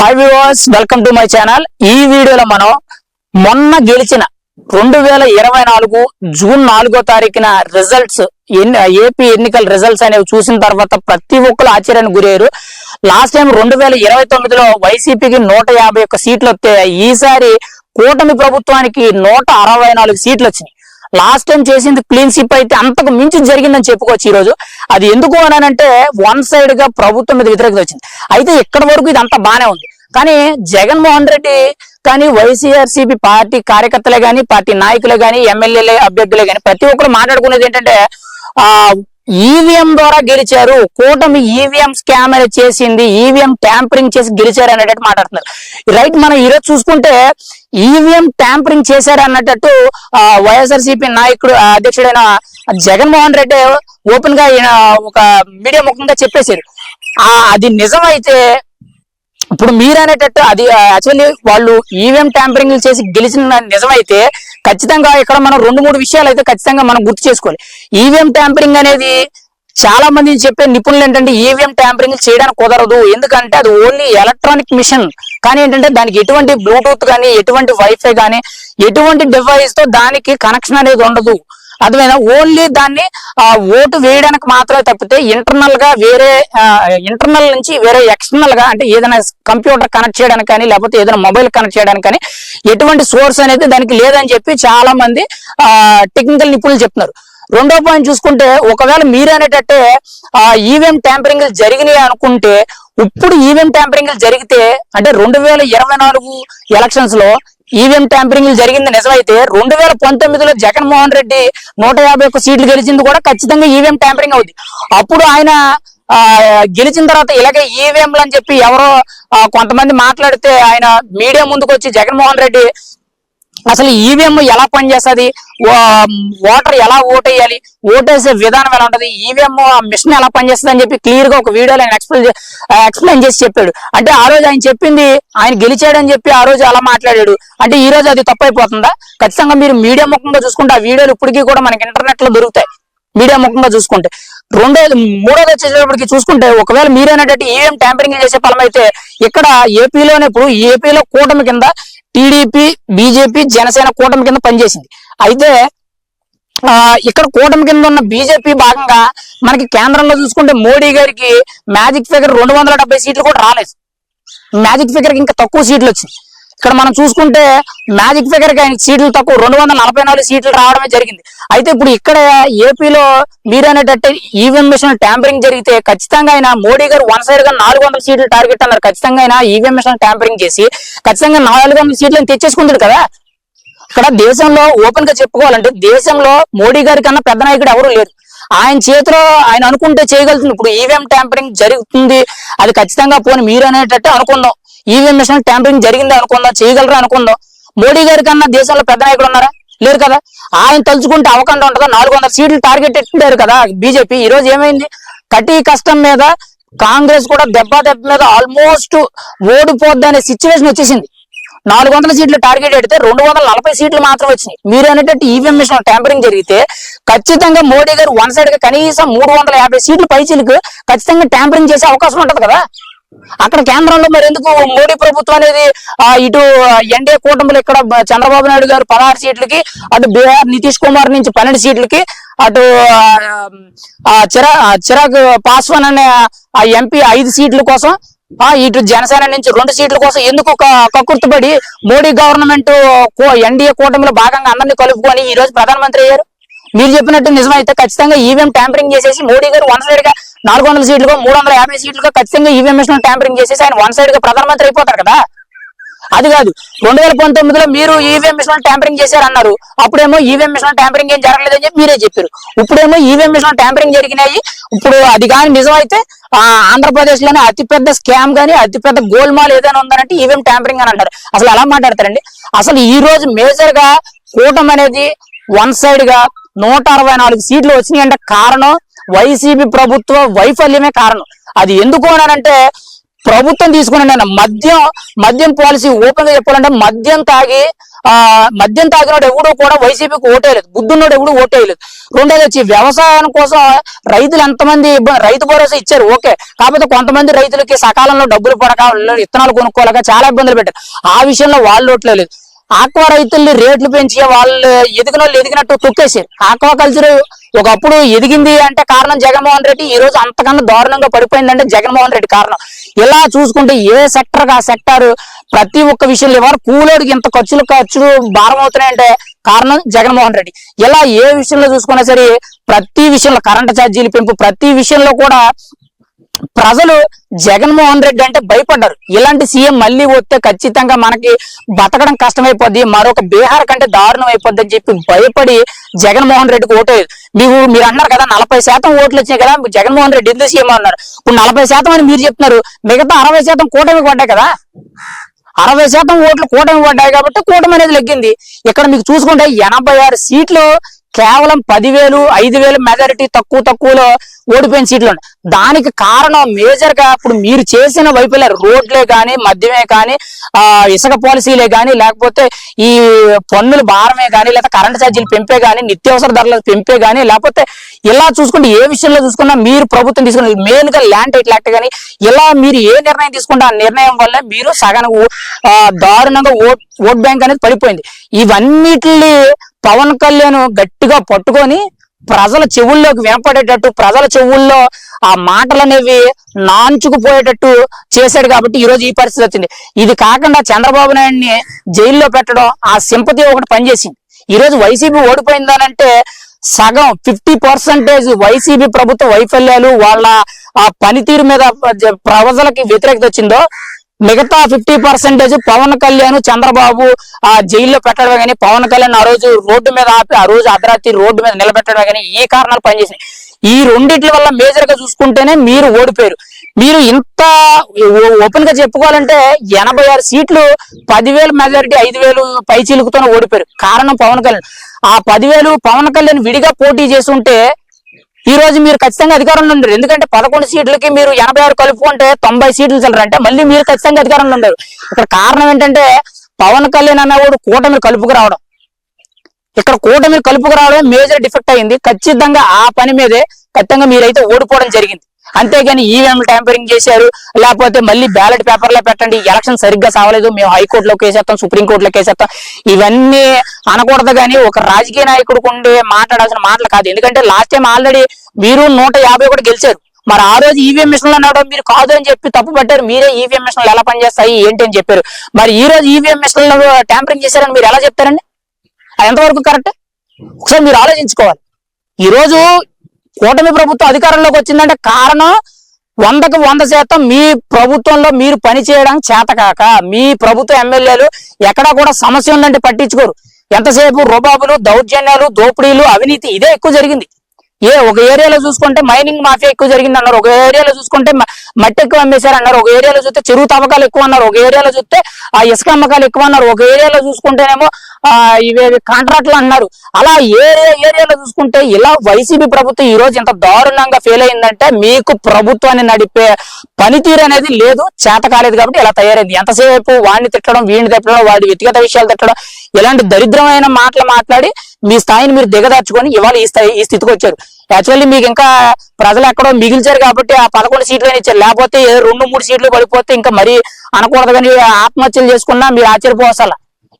Hi viewers welcome to my channel ఈ వీడియోలో మనం మొన్న గెలిచిన రెండు వేల ఇరవై నాలుగు జూన్ నాలుగో తారీఖున రిజల్ట్స్ ఏపీ ఎన్నికల రిజల్ట్స్ అనేవి చూసిన తర్వాత ప్రతి ఒక్కరు ఆశ్చర్యానికి గురయ్యారు. లాస్ట్ టైం రెండు వేల ఇరవై తొమ్మిదిలో వైసీపీకి నూట యాభై ఒక్క సీట్లు వస్తే ఈసారి కూటమి ప్రభుత్వానికి నూట అరవై నాలుగు సీట్లు వచ్చినాయి. లాస్ట్ టైం చేసింది క్లీన్ షిప్ అయితే అంతకు మించి జరిగిందని చెప్పుకోవచ్చు ఈ రోజు అది ఎందుకు అనంటే వన్ సైడ్గా ప్రభుత్వం మీద వ్యతిరేకత వచ్చింది. అయితే ఇక్కడ వరకు ఇది అంతా బానే ఉంది. కానీ జగన్మోహన్ రెడ్డి కానీ వైసీఆర్సీపీ పార్టీ కార్యకర్తలే గాని పార్టీ నాయకులే గాని ఎమ్మెల్యేలే అభ్యర్థులే గాని ప్రతి ఒక్కరు మాట్లాడుకునేది ఏంటంటే ఆ ఈవీఎం ద్వారా గెలిచారు. కూటమి ఈవీఎం స్కామ్ అనేది చేసింది. ఈవీఎం ట్యాంపరింగ్ చేసి గెలిచారు అనేటట్టు మాట్లాడుతున్నారు. రైట్ మనం ఈరోజు చూసుకుంటే ఈవీఎం ట్యాంపరింగ్ చేశారు అన్నట్టు వైఎస్ఆర్సీపీ నాయకుడు అధ్యక్షుడైన జగన్మోహన్ రెడ్డి ఓపెన్గా ఒక మీడియా ముఖంగా చెప్పేశారు. ఆ అది నిజమైతే ఇప్పుడు మీరు అనేటట్టు అది యాక్చువల్లీ వాళ్ళు ఈవీఎం ట్యాంపరింగ్ చేసి గెలిచిన నిజమైతే ఖచ్చితంగా ఇక్కడ మనం రెండు మూడు విషయాలు అయితే ఖచ్చితంగా మనం గుర్తు చేసుకోవాలి. ఈవీఎం ట్యాంపరింగ్ అనేది చాలా మంది చెప్పే నిపుణులు ఏంటంటే ఈవీఎం ట్యాంపరింగ్ చేయడానికి కుదరదు. ఎందుకంటే అది ఓన్లీ ఎలక్ట్రానిక్ మిషన్ కానీ ఏంటంటే దానికి ఎటువంటి బ్లూటూత్ కానీ ఎటువంటి వైఫై కానీ ఎటువంటి డివైస్తో దానికి కనెక్షన్ అనేది ఉండదు. అర్థమైనా ఓన్లీ దాన్ని ఆ, ఓటు వేయడానికి మాత్రమే తప్పితే ఇంటర్నల్గా వేరే ఇంటర్నల్ నుంచి వేరే ఎక్స్టర్నల్గా అంటే ఏదైనా కంప్యూటర్ కనెక్ట్ చేయడానికి కానీ లేకపోతే ఏదైనా మొబైల్ కనెక్ట్ చేయడానికి కానీ ఎటువంటి సోర్స్ అనేది దానికి లేదని చెప్పి చాలా మంది టెక్నికల్ నిపుణులు చెప్తున్నారు. రెండో పాయింట్ చూసుకుంటే ఒకవేళ మీరు అనేటట్టే ఈవీఎం ట్యాంపరింగ్ జరిగినాయి అనుకుంటే ఇప్పుడు ఈవీఎం ట్యాంపరింగ్ జరిగితే అంటే రెండు వేల ఇరవై నాలుగు ఎలక్షన్స్లో ఈవీఎం ట్యాంపరింగ్ జరిగింది నిజమైతే రెండు వేల పంతొమ్మిదిలో జగన్మోహన్ రెడ్డి నూట యాభై ఒక్క సీట్లు గెలిచింది కూడా ఖచ్చితంగా ఈవీఎం ట్యాంపరింగ్ అవుద్ది. అప్పుడు ఆయన ఆ, గెలిచిన తర్వాత ఇలాగే ఈవీఎంలు అని చెప్పి ఎవరో కొంతమంది మాట్లాడితే ఆయన మీడియా ముందుకు వచ్చి జగన్మోహన్ రెడ్డి అసలు ఈవీఎం ఎలా పనిచేస్తుంది? ఓటర్ ఎలా ఓటేయాలి ఓటేసే విధానం ఎలా ఉంటుంది? ఈవీఎం మిషన్ ఎలా పనిచేస్తుంది అని చెప్పి క్లియర్గా ఒక వీడియోలో ఆయన ఎక్స్ప్లెయిన్ ఎక్స్ప్లెయిన్ చేసి చెప్పాడు. అంటే ఆ రోజు ఆయన చెప్పింది ఆయన గెలిచాడని చెప్పి ఆ రోజు అలా మాట్లాడాడు. అంటే ఈ రోజు అది తప్పైపోతుందా? ఖచ్చితంగా మీరు మీడియా ముఖంగా చూసుకుంటే ఆ వీడియోలు ఇప్పటికీ కూడా మనకి ఇంటర్నెట్లో దొరుకుతాయి. మీడియా ముఖంగా చూసుకుంటే. రెండోది మూడోది వచ్చేటప్పటికి చూసుకుంటే ఒకవేళ మీరేనట్టు ఈవీఎం ట్యాంపరింగ్ చేసే ఫలం అయితే ఇక్కడ ఏపీలోనే ఇప్పుడు ఏపీలో కూటమి కింద టీడీపీ బీజేపీ జనసేన కూటమి కింద పనిచేసింది. అయితే ఆ ఇక్కడ కూటమి కింద ఉన్న బీజేపీ భాగంగా మనకి కేంద్రంలో చూసుకుంటే మోడీ గారికి మ్యాజిక్ ఫిగర్ రెండు వందల సీట్లు కూడా రాలేదు. మ్యాజిక్ ఫిగర్కి ఇంకా తక్కువ సీట్లు వచ్చింది ఇక్కడ మనం చూసుకుంటే మ్యాజిక్ ఫిగర్కి సీట్లు తక్కువ రెండు వందల నలభై నాలుగు సీట్లు రావడమే జరిగింది. అయితే ఇప్పుడు ఇక్కడ ఏపీలో మీరు అనేటట్టు ఈవీఎం మిషన్ ట్యాంపరింగ్ జరిగితే ఖచ్చితంగా ఆయన మోడీ గారు వన్ సైడ్గా నాలుగు వందల సీట్లు టార్గెట్ అన్నారు. ఖచ్చితంగా ఆయన ఈవీఎం మిషన్ ట్యాంపరింగ్ చేసి ఖచ్చితంగా నాలుగు వందల సీట్లను తెచ్చేసుకుంటాడు కదా. ఇక్కడ దేశంలో ఓపెన్గా చెప్పుకోవాలంటే దేశంలో మోడీ గారి కన్నా పెద్ద నాయకుడు ఎవరు లేరు. ఆయన చేతిలో ఆయన అనుకుంటే చేయగలుగుతుంది. ఇప్పుడు ఈవీఎం ట్యాంపరింగ్ జరుగుతుంది. అది ఖచ్చితంగా పోని మీరు అనేటట్టు అనుకుందాం. ఈవీఎం మిషన్ ట్యాంపరింగ్ జరిగింది అనుకుందాం చేయగలరా అనుకుందాం. మోడీ గారి కన్నా దేశంలో పెద్ద నాయకుడు ఉన్నారా? లేరు కదా. ఆయన తలుచుకుంటే అవకుండా ఉంటుందా? నాలుగు వందల సీట్లు టార్గెట్ పెట్టారు కదా బీజేపీ ఈ రోజు ఏమైంది? కటి కష్టం మీద కాంగ్రెస్ కూడా దెబ్బ దెబ్బ మీద ఆల్మోస్ట్ ఓడిపోద్ది అనే సిచ్యువేషన్ వచ్చేసింది. నాలుగు వందల సీట్లు టార్గెట్ పెడితే రెండు వందల నలభై సీట్లు మాత్రం వచ్చినాయి. మీరు అనేటట్టు ఈవీఎం మిషన్ ట్యాంపరింగ్ జరిగితే ఖచ్చితంగా మోడీ గారు వన్ సైడ్గా కనీసం మూడు వందల యాభై సీట్లు పైచీలకు ఖచ్చితంగా ట్యాంపరింగ్ చేసే అవకాశం ఉంటది కదా? అక్కడ కేంద్రంలో మరి ఎందుకు మోడీ ప్రభుత్వం అనేది ఆ, ఇటు ఎన్డీఏ కూటమిలో ఇక్కడ చంద్రబాబు నాయుడు గారు పదహారు సీట్లకి అటు బీహార్ నితీష్ కుమార్ నుంచి పన్నెండు సీట్లకి అటు ఆ, చిరా చిరాగ్ పాస్వాన్ అనే ఎంపీ ఐదు సీట్ల కోసం ఇటు జనసేన నుంచి రెండు సీట్ల కోసం ఎందుకు క- కక్కుర్తిపడి మోడీ గవర్నమెంట్ ఎన్డీఏ కూటమిలో భాగంగా అందరినీ కలుపుకొని ఈ రోజు ప్రధానమంత్రి అయ్యారు? మీరు చెప్పినట్టు నిజమైతే ఖచ్చితంగా ఈవీఎం ట్యాంపరింగ్ చేసేసి మోడీ గారు వన్ సైడ్గా నాలుగు వందల సీట్లుగా మూడు వందల యాభై సీట్లుగా ఖచ్చితంగా ఈవీఎం మిషన్ ట్యాంపరింగ్ చేసేసి ఆయన వన్ సైడ్గా ప్రధానమంత్రి అయిపోతారు కదా? అది కాదు. రెండు వేల పంతొమ్మిదిలో మీరు ఈవీఎం మిషన్ ట్యాంపరింగ్ చేశారన్నారు. అప్పుడేమో ఈవీఎం మిషన్ ట్యాంపరింగ్ ఏం జరగలేదని చెప్పి మీరే చెప్పారు. ఇప్పుడేమో ఈవీఎం మిషన్ ట్యాంపరింగ్ జరిగినాయి. ఇప్పుడు అది కానీ నిజమైతే ఆంధ్రప్రదేశ్లోనే అతిపెద్ద స్కామ్ గానీ అతిపెద్ద గోల్మాల్ ఏదైనా ఉందంటే ఈవీఎం ట్యాంపరింగ్ అని అంటారు. అసలు ఎలా మాట్లాడతారండి. అసలు ఈ రోజు మేజర్గా కూటమి అనేది వన్ సైడ్గా నూట అరవై నాలుగు సీట్లు వచ్చినాయి అంటే కారణం వైసీపీ ప్రభుత్వ వైఫల్యమే కారణం. అది ఎందుకు అనంటే ప్రభుత్వం తీసుకున్న నేను మద్యం మద్యం పాలసీ ఓపెన్గా చెప్పాలంటే మద్యం తాగి ఆ మద్యం తాగినోడు ఎవడు కూడా వైసీపీకి ఓటేయలేదు. బుద్ధున్నోడు ఎవడు ఓటేయలేదు. రెండోది వచ్చి వ్యవసాయం కోసం రైతులు ఎంతమంది రైతు భరోసా ఇచ్చారు? ఓకే. కాకపోతే కొంతమంది రైతులకి సకాలంలో డబ్బులు పడక విత్తనాలు కొనుక్కోలేక చాలా ఇబ్బందులు పెట్టారు. ఆ విషయంలో వాళ్ళు ఓట్లేదు ఆక్వా రైతుల్ని రేట్లు పెంచి వాళ్ళు ఎదిగిన వాళ్ళు ఎదిగినట్టు తొక్కేసారు ఆక్వా కల్చర్ ఒకప్పుడు ఎదిగింది అంటే కారణం జగన్మోహన్ రెడ్డి. ఈ రోజు అంతకన్నా దారుణంగా పడిపోయిందంటే జగన్మోహన్ రెడ్డి కారణం. ఇలా చూసుకుంటే ఏ సెక్టర్ ఆ సెక్టర్ ప్రతి ఒక్క విషయంలో ఎవరు కూలోడికి ఇంత ఖర్చులు ఖర్చులు భారం అవుతున్నాయంటే కారణం జగన్మోహన్ రెడ్డి. ఇలా ఏ విషయంలో చూసుకున్నా సరే ప్రతి విషయంలో కరెంటు ఛార్జీలు పెంపు ప్రతి విషయంలో కూడా ప్రజలు జగన్మోహన్ రెడ్డి అంటే భయపడ్డారు. ఇలాంటి సీఎం మళ్ళీ వస్తే ఖచ్చితంగా మనకి బతకడం కష్టమైపోద్ది మరొక బీహార్ కంటే దారుణం అయిపోద్ది అని చెప్పి భయపడి జగన్మోహన్ రెడ్డికి ఓటు మీకు మీరు అన్నారు కదా నలభై శాతం ఓట్లు వచ్చినాయి కదా జగన్మోహన్ రెడ్డి ఎందుకు సీఎం అన్నారు? ఇప్పుడు నలభై శాతం అని మీరు చెప్తున్నారు మిగతా అరవై శాతం కూటమి పడ్డాయి కదా. అరవై శాతం ఓట్లు కూటమి పడ్డాయి కాబట్టి కూటమి అనేది లెగ్గింది. ఇక్కడ మీకు చూసుకుంటే ఎనభై ఆరు సీట్లు కేవలం పదివేలు ఐదు వేలు మెజారిటీ తక్కువ తక్కువలో ఓడిపోయిన సీట్లు దానికి కారణం మేజర్గా ఇప్పుడు మీరు చేసిన వైఫల్యాలు రోడ్లే కానీ మద్యమే కానీ ఆ ఇసుక పాలసీలే కానీ లేకపోతే ఈ పన్నుల భారమే కానీ లేదా కరెంట్ ఛార్జీలు పెంపే కానీ నిత్యావసర ధరలు పెంపే కానీ లేకపోతే ఇలా చూసుకుంటే ఏ విషయంలో చూసుకున్నా మీరు ప్రభుత్వం తీసుకున్న మెయిన్గా ల్యాండ్ టైటిల్ యాక్ట్ కానీ ఇలా మీరు ఏ నిర్ణయం తీసుకుంటే ఆ నిర్ణయం వల్ల మీరు సగన ఓ- దారుణంగా ఓట్ ఓట్ బ్యాంక్ అనేది పడిపోయింది. ఇవన్నిటిని పవన్ కళ్యాణ్ గట్టిగా పట్టుకొని ప్రజల చెవుల్లోకి వినపడేటట్టు ప్రజల చెవుల్లో ఆ మాటలు అనేవి నాంచుకుపోయేటట్టు చేశాడు కాబట్టి ఈ రోజు ఈ పరిస్థితి వచ్చింది. ఇది కాకుండా చంద్రబాబు నాయుడిని జైల్లో పెట్టడం ఆ సింపతి ఒకటి పనిచేసింది. ఈ రోజు వైసీపీ ఓడిపోయిందనంటే సగం ఫిఫ్టీ పర్సెంటేజ్ వైసీపీ ప్రభుత్వ వైఫల్యాలు వాళ్ళ ఆ పనితీరు మీద ప్రజలకి వ్యతిరేకత వచ్చిందో మిగతా ఫిఫ్టీ పర్సెంటేజ్ పవన్ కళ్యాణ్ చంద్రబాబు ఆ జైల్లో పెట్టడమే కానీ పవన్ కళ్యాణ్ ఆ రోజు రోడ్డు మీద ఆపి ఆ రోజు అర్ధరాత్రి రోడ్డు మీద నిలబెట్టడమే కానీ ఈ కారణాలు పనిచేసినాయి. ఈ రెండిట్ల వల్ల మేజర్గా చూసుకుంటేనే మీరు ఓడిపోయారు. మీరు ఇంత ఓపెన్గా చెప్పుకోవాలంటే ఎనభై ఆరు సీట్లు పదివేలు మెజారిటీ ఐదు వేలు పై చిలుకుతోనే ఓడిపోయారు. కారణం పవన్ కళ్యాణ్. ఆ పదివేలు పవన్ కళ్యాణ్ విడిగా పోటీ చేసి ఉంటే ఈ రోజు మీరు ఖచ్చితంగా అధికారంలో ఉండరు. ఎందుకంటే పదకొండు సీట్లకి మీరు ఎనభై ఆరు కలుపుకుంటే తొంభై సీట్లు చల్లరంటే మళ్ళీ మీరు ఖచ్చితంగా అధికారంలో ఉండరు. ఇక్కడ కారణం ఏంటంటే పవన్ కళ్యాణ్ అన్నవాడు కూటమి కలుపుకు రావడం. ఇక్కడ కూటమి కలుపుకు రావడం మేజర్ డిఫెక్ట్ అయింది. ఖచ్చితంగా ఆ పని మీదే ఖచ్చితంగా మీరైతే ఓడిపోవడం జరిగింది. అంతేగాని ఈవీఎం ట్యాంపరింగ్ చేశారు. లేకపోతే మళ్ళీ బ్యాలెట్ పేపర్లో పెట్టండి. ఎలక్షన్ సరిగ్గా సావలేదు. మేము హైకోర్టులో కేసేస్తాం సుప్రీంకోర్టులోకి వేసేస్తాం ఇవన్నీ అనకూడదు కానీ ఒక రాజకీయ నాయకుడికి ఉండే మాట్లాడాల్సిన మాటలు కాదు. ఎందుకంటే లాస్ట్ టైం ఆల్రెడీ మీరు నూట యాభై కూడా గెలిచారు. మరి ఆ రోజు ఈవీఎం మిషన్లు అన్నాడు మీరు కాదు అని చెప్పి తప్పు పట్టారు. మీరే ఈవీఎం మిషన్లు ఎలా పనిచేస్తాయి ఏంటి అని చెప్పారు. మరి ఈ రోజు ఈవీఎం మిషన్లు ట్యాంపరింగ్ చేశారని మీరు ఎలా చెప్తారండి? అది ఎంతవరకు కరెక్ట్ ఒకసారి మీరు ఆలోచించుకోవాలి. ఈ రోజు కూటమి ప్రభుత్వం అధికారంలోకి వచ్చిందంటే కారణం వందకు వంద శాతం మీ ప్రభుత్వంలో మీరు పని చేయడానికి చేతకాక. మీ ప్రభుత్వ ఎమ్మెల్యేలు ఎక్కడా కూడా సమస్య ఉందంటే పట్టించుకోరు. ఎంతసేపు రుబాబులు దౌర్జన్యాలు దోపిడీలు అవినీతి ఇదే ఎక్కువ జరిగింది. ఏ ఒక ఏరియాలో చూసుకుంటే మైనింగ్ మాఫియా ఎక్కువ జరిగింది అన్నారు. ఒక ఏరియాలో చూసుకుంటే మట్టి ఎక్కువ అమ్మేశారు అన్నారు. ఒక ఏరియాలో చూస్తే చెరువు తవ్వకాలు ఎక్కువ అన్నారు. ఒక ఏరియాలో చూస్తే ఆ ఇసుక అమ్మకాలు ఎక్కువ అన్నారు. ఒక ఏరియాలో చూసుకుంటేనేమో ఇవే కాంట్రాక్ట్లు అన్నారు. అలా ఏ ఏరియాలో చూసుకుంటే ఇలా వైసీపీ ప్రభుత్వం ఈ రోజు ఇంత దారుణంగా ఫెయిల్ అయిందంటే మీకు ప్రభుత్వాన్ని నడిపే పనితీరు అనేది లేదు చేత కాలేదు కాబట్టి ఇలా తయారైంది. ఎంతసేపు వాడిని తిట్టడం వీడిని తిట్టడం వాడి వ్యక్తిగత విషయాలు తిట్టడం ఇలాంటి దరిద్రమైన మాటలు మాట్లాడి మీ స్థాయిని మీరు దిగదార్చుకొని ఇవాళ ఈ స్థాయి ఈ స్థితికి వచ్చారు. యాక్చువల్లీ మీకు ఇంకా ప్రజలు ఎక్కడో మిగిల్చారు కాబట్టి ఆ పదకొండు సీట్లు ఇచ్చారు. లేకపోతే రెండు మూడు సీట్లు పడిపోతే ఇంకా మరీ అనకూడదు కానీ ఆత్మహత్యలు చేసుకున్నా మీరు ఆశ్చర్యపోవసల.